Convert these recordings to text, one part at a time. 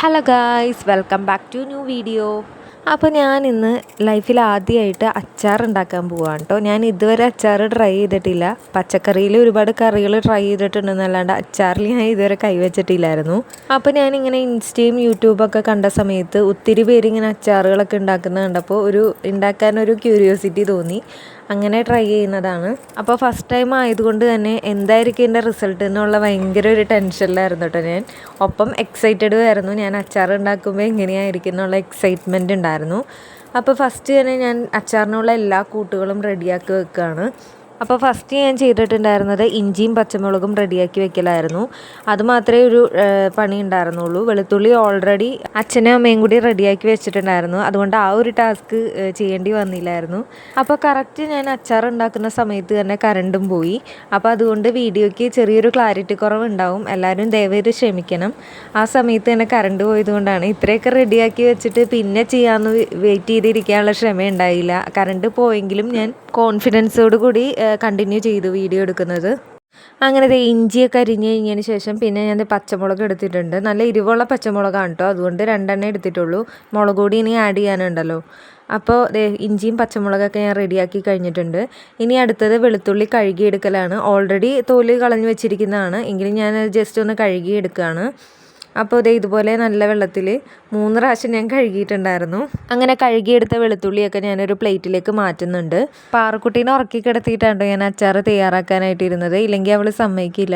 hello guys welcome back to new video അപ്പോൾ ഞാൻ ഇന്ന് ലൈഫിൽ ആദ്യമായിട്ട് അച്ചാർ ഉണ്ടാക്കാൻ പോവാണ് കേട്ടോ ഞാൻ ഇതുവരെ അച്ചാർ ട്രൈ ചെയ്തിട്ടില്ല. പച്ചക്കറിയിൽ ഒരുപാട് കറികൾ ട്രൈ ചെയ്തിട്ടുണ്ടെന്നല്ലാണ്ട് അച്ചാറിൽ ഞാൻ ഇതുവരെ കൈവച്ചിട്ടില്ലായിരുന്നു അപ്പോൾ ഞാനിങ്ങനെ ഇൻസ്റ്റയും യൂട്യൂബൊക്കെ കണ്ട സമയത്ത് ഒത്തിരി പേര് ഇങ്ങനെ അച്ചാറുകളൊക്കെ ഉണ്ടാക്കുന്നത് കണ്ടപ്പോൾ ഒരു ഉണ്ടാക്കാൻ ഒരു ക്യൂരിയോസിറ്റി തോന്നി. അങ്ങനെ ട്രൈ ചെയ്യുന്നതാണ്. അപ്പോൾ ഫസ്റ്റ് ടൈം ആയതുകൊണ്ട് തന്നെ എന്തായിരിക്കും എന്റെ റിസൾട്ട് എന്നുള്ള ഭയങ്കര ഒരു ടെൻഷനിലായിരുന്നു കേട്ടോ ഞാൻ. ഒപ്പം എക്സൈറ്റഡ് ആയിരുന്നു. ഞാൻ അച്ചാർ ഉണ്ടാക്കുമ്പോൾ എങ്ങനെയായിരിക്കും എന്നുള്ള എക്സൈറ്റ്മെന്റ് ഉണ്ടായിരുന്നു. അപ്പോൾ ഫസ്റ്റ് തന്നെ ഞാൻ അച്ചാറിനുള്ള എല്ലാ കൂട്ടുകളും റെഡിയാക്കി വെക്കുകയാണ് അപ്പോൾ ഫസ്റ്റ് ഞാൻ ചെയ്തിട്ടുണ്ടായിരുന്നത് ഇഞ്ചിയും പച്ചമുളകും റെഡിയാക്കി വെക്കലായിരുന്നു. അതുമാത്രമേ ഒരു പണി ഉണ്ടായിരുന്നുള്ളൂ. വെളുത്തുള്ളി ഓൾറെഡി അച്ഛനും അമ്മയും കൂടി റെഡിയാക്കി വെച്ചിട്ടുണ്ടായിരുന്നു. അതുകൊണ്ട് ആ ഒരു ടാസ്ക് ചെയ്യേണ്ടി വന്നില്ലായിരുന്നു. അപ്പോൾ കറക്റ്റ് ഞാൻ അച്ചാർ ഉണ്ടാക്കുന്ന സമയത്ത് തന്നെ കറണ്ടും പോയി. അപ്പോൾ അതുകൊണ്ട് വീഡിയോയ്ക്ക് ചെറിയൊരു ക്ലാരിറ്റി കുറവുണ്ടാവും. എല്ലാവരും ദയവേത് ക്ഷമിക്കണം. ആ സമയത്ത് തന്നെ കറണ്ട് പോയതുകൊണ്ടാണ് ഇത്രയൊക്കെ റെഡിയാക്കി വെച്ചിട്ട് പിന്നെ ചെയ്യാമെന്ന് വെയിറ്റ് ചെയ്തിരിക്കാനുള്ള ക്ഷമ ഉണ്ടായില്ല കറണ്ട് പോയെങ്കിലും ഞാൻ കോൺഫിഡൻസോട് കൂടി കണ്ടിന്യൂ ചെയ്തു വീഡിയോ എടുക്കുന്നത്. അങ്ങനെ ഇത് ഇഞ്ചിയൊക്കെ അരിഞ്ഞ് കഴിഞ്ഞതിന് ശേഷം പിന്നെ ഞാൻ പച്ചമുളക് എടുത്തിട്ടുണ്ട്. നല്ല എരിവുള്ള പച്ചമുളകാണ് കേട്ടോ അതുകൊണ്ട് രണ്ടെണ്ണം എടുത്തിട്ടുള്ളൂ. മുളക് കൂടി ഇനി ആഡ് ചെയ്യാനുണ്ടല്ലോ. അപ്പോൾ ഇഞ്ചിയും പച്ചമുളകൊക്കെ ഞാൻ റെഡിയാക്കി കഴിഞ്ഞിട്ടുണ്ട്. ഇനി അടുത്തത് വെളുത്തുള്ളി കഴുകിയെടുക്കലാണ്. ഓൾറെഡി തോൽ കളഞ്ഞ് വെച്ചിരിക്കുന്നതാണ്. എങ്കിലും ഞാൻ ജസ്റ്റ് ഒന്ന് കഴുകിയെടുക്കുകയാണ്. അപ്പോൾ ഇതേ ഇതുപോലെ നല്ല വെള്ളത്തിൽ മൂന്ന് പ്രാവശ്യം ഞാൻ കഴുകിയിട്ടുണ്ടായിരുന്നു. അങ്ങനെ കഴുകിയെടുത്ത വെളുത്തുള്ളിയൊക്കെ ഞാനൊരു പ്ലേറ്റിലേക്ക് മാറ്റുന്നുണ്ട്. പാറക്കുട്ടീനെ ഉറക്കി കിടത്തിയിട്ടാണ് ഞാൻ അച്ചാർ തയ്യാറാക്കാനായിട്ട് ഇരുന്നത് ഇല്ലെങ്കിൽ അവൾ സമ്മതിക്കില്ല.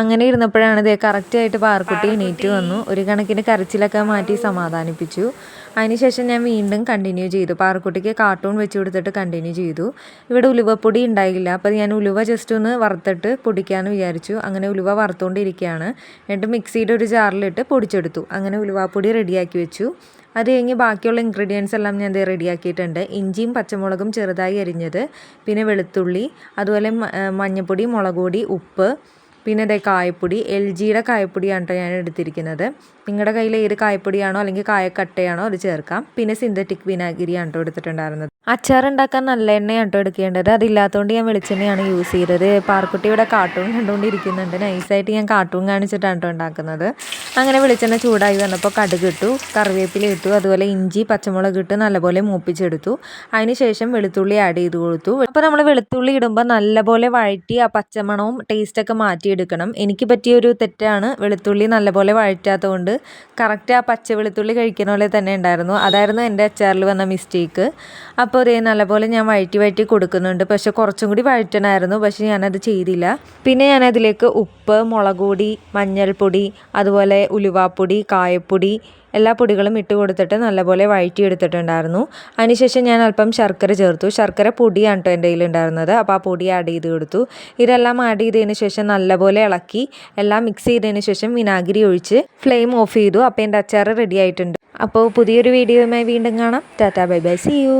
അങ്ങനെ ഇരുന്നപ്പോഴാണ് ഇതേ കറക്റ്റായിട്ട് പാറക്കുട്ടി എണീറ്റ് വന്നു. ഒരു കണക്കിന് കരച്ചിലൊക്കെ മാറ്റി സമാധാനിപ്പിച്ചു. അതിനുശേഷം ഞാൻ വീണ്ടും കണ്ടിന്യൂ ചെയ്തു. പാറക്കുട്ടിക്ക് കാർട്ടൂൺ വെച്ച് കൊടുത്തിട്ട് കണ്ടിന്യൂ ചെയ്തു. ഇവിടെ ഉലുവപ്പൊടി ഉണ്ടായില്ല. അപ്പോൾ ഞാൻ ഉലുവ ജസ്റ്റ് ഒന്ന് വറുത്തിട്ട് പൊടിക്കാമെന്ന് വിചാരിച്ചു. അങ്ങനെ ഉലുവ വറുത്തുകൊണ്ടിരിക്കുകയാണ് എന്നിട്ട് മിക്സിയുടെ ഒരു ജാറിലിട്ട് പൊടിച്ചെടുത്തു. അങ്ങനെ ഉലുവാപ്പൊടി റെഡിയാക്കി വെച്ചു. അത് കഴിഞ്ഞ് ബാക്കിയുള്ള ഇൻഗ്രീഡിയൻസ് എല്ലാം ഞാൻ ഇത് റെഡിയാക്കിയിട്ടുണ്ട് ഇഞ്ചിയും പച്ചമുളകും ചെറുതായി അരിഞ്ഞത്. പിന്നെ വെളുത്തുള്ളി അതുപോലെ മഞ്ഞൾപ്പൊടി മുളകുപൊടി ഉപ്പ് പിന്നെ ഇതേ കായപ്പൊടി എൽ ജിയുടെ കായപ്പൊടിയാണ് കേട്ടോ ഞാൻ എടുത്തിരിക്കുന്നത്. നിങ്ങളുടെ കയ്യിൽ ഏത് കായപ്പൊടിയാണോ അല്ലെങ്കിൽ കായക്കട്ടയാണോ അത് ചേർക്കാം. പിന്നെ സിന്തറ്റിക് വിനാഗിരിയാണ് കേട്ടോ എടുത്തിട്ടുണ്ടായിരുന്നത്. അച്ചാർ ഉണ്ടാക്കാൻ നല്ല എണ്ണയാണ് കേട്ടോ എടുക്കേണ്ടത്. അതില്ലാത്തതുകൊണ്ട് ഞാൻ വെളിച്ചെണ്ണയാണ് യൂസ് ചെയ്തത്. പാർക്കുട്ടി ഇവിടെ കാർട്ടൂൺ കണ്ടുകൊണ്ടിരിക്കുന്നുണ്ട് നൈസായിട്ട് ഞാൻ കാർട്ടൂൺ കാണിച്ചിട്ടാണ് കേട്ടോ ഉണ്ടാക്കുന്നത്. അങ്ങനെ വെളിച്ചെണ്ണ ചൂടായി വന്നപ്പോൾ കടുക് ഇട്ടു കറിവേപ്പില ഇട്ടു അതുപോലെ ഇഞ്ചി പച്ചമുളക് ഇട്ട് നല്ലപോലെ മൂപ്പിച്ചെടുത്തു. അതിനുശേഷം വെളുത്തുള്ളി ആഡ് ചെയ്ത് കൊടുത്തു. അപ്പോൾ നമ്മൾ വെളുത്തുള്ളി ഇടുമ്പോൾ നല്ലപോലെ വഴറ്റി ആ പച്ചമണവും ടേസ്റ്റൊക്കെ മാറ്റിയെടുക്കണം. എനിക്ക് പറ്റിയ ഒരു തെറ്റാണ്. വെളുത്തുള്ളി നല്ലപോലെ വഴറ്റാത്തതുകൊണ്ട് കറക്റ്റ് ആ പച്ച വെളുത്തുള്ളി കഴിക്കുന്ന പോലെ തന്നെ ഉണ്ടായിരുന്നു. അതായിരുന്നു എന്റെ അച്ചാറിൽ വന്ന മിസ്റ്റേക്ക് അപ്പോൾ അപ്പോൾ നല്ലപോലെ ഞാൻ വഴറ്റി വഴറ്റി കൊടുക്കുന്നുണ്ട്. പക്ഷേ കുറച്ചും കൂടി വഴറ്റണമായിരുന്നു. പക്ഷേ ഞാനത് ചെയ്തില്ല. പിന്നെ ഞാനതിലേക്ക് ഉപ്പ് മുളക് പൊടി മഞ്ഞൾപ്പൊടി അതുപോലെ ഉലുവാപ്പൊടി കായപ്പൊടി എല്ലാ പൊടികളും ഇട്ട് കൊടുത്തിട്ട് നല്ലപോലെ വഴറ്റി എടുത്തിട്ടുണ്ടായിരുന്നു അതിനുശേഷം ഞാൻ അല്പം ശർക്കര ചേർത്തു. ശർക്കര പൊടിയാണ് കേട്ടോ എന്റെ കയ്യിലുണ്ടായിരുന്നത്. അപ്പോൾ ആ പൊടി ആഡ് ചെയ്ത് കൊടുത്തു. ഇതെല്ലാം ആഡ് ചെയ്തതിന് ശേഷം നല്ലപോലെ ഇളക്കി എല്ലാം മിക്സ് ചെയ്തതിന് ശേഷം വിനാഗിരി ഒഴിച്ച് ഫ്ലെയിം ഓഫ് ചെയ്തു. അപ്പോൾ എന്റെ അച്ചാർ റെഡി ആയിട്ടുണ്ട്. അപ്പോൾ പുതിയൊരു വീഡിയോയുമായി വീണ്ടും കാണാം. Tata bye bye. See you